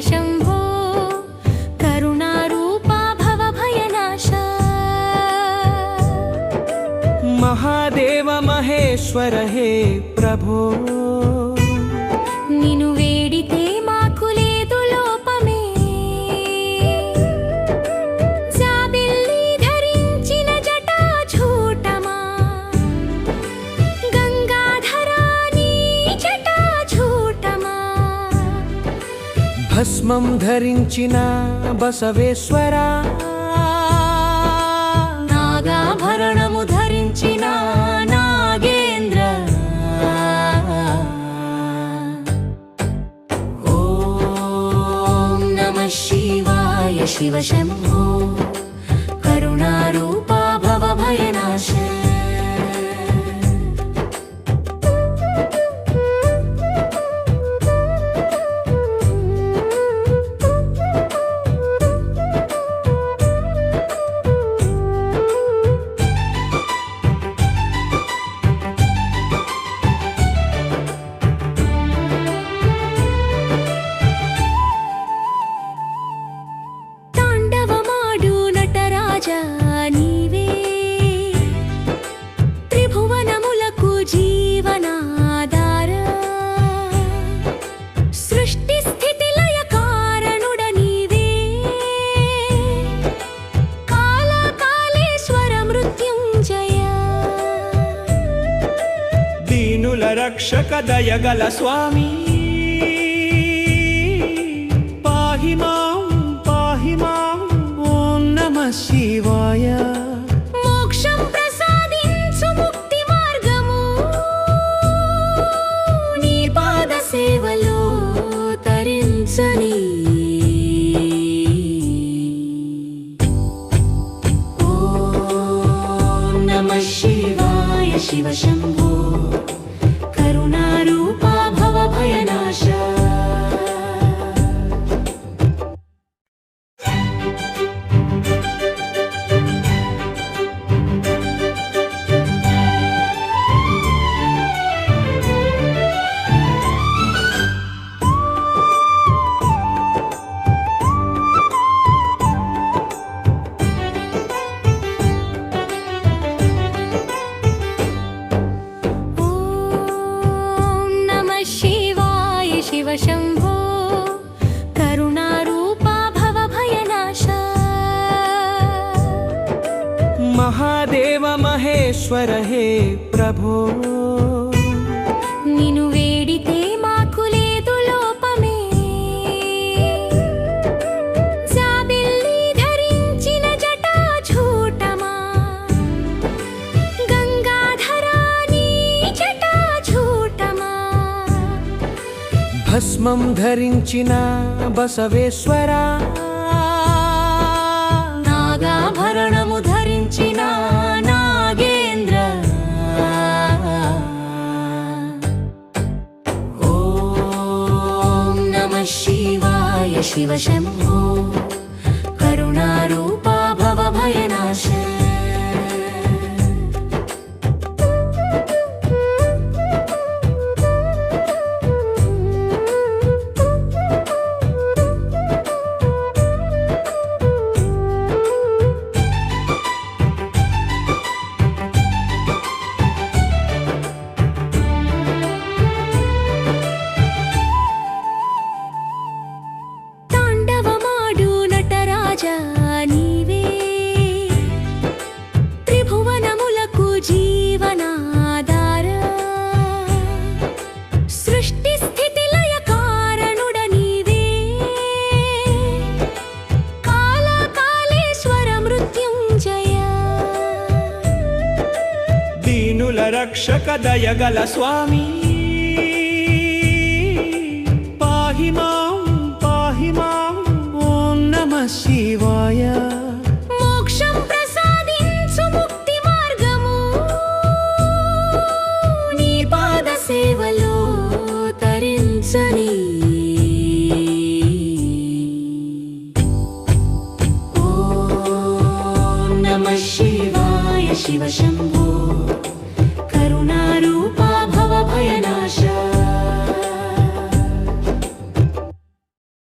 శంభో కరుణారూపా భవభయనాశ. మహాదేవ మహేశ్వర హే ప్రభో. నిను భస్మం ధరించిన బసవేశ్వర. నాగాభరణము ధరించిన నాగేంద్ర. ఓం నమ శివాయ శివ శంభో. రక్షక దయగల స్వామి. పాహి మాం పాహి మాం ఓం నమ శివాయ. మోక్షం ప్రసాదించు ముక్తి మార్గము. నీ పాద సేవలో తరించని. ఓం నమ శివాయ శివ శంభు. మహేశ్వర హే ప్రభో. నిను వేడితే మాకు లేదు లోపమే. జాబిల్లి ధరించిన జటాజూటమా. గంగాధరా నీ జటాజూటమా. భస్మం ధరించిన బసవేశ్వరా. శివాయ శివ నటరాజా నీవే. త్రిభువనములకు జీవనాధార. సృష్టి స్థితి లయ కారణుడ నీవే. కాల కాళేశ్వర మృత్యుంజయ. దీనుల రక్షక దయగల స్వామీ. శివాయ. మోక్షం ప్రసాదించు ముక్తి మార్గము. నీ పాద సేవలో తరించని. ఓం నమ శివాయ శివ శంభో.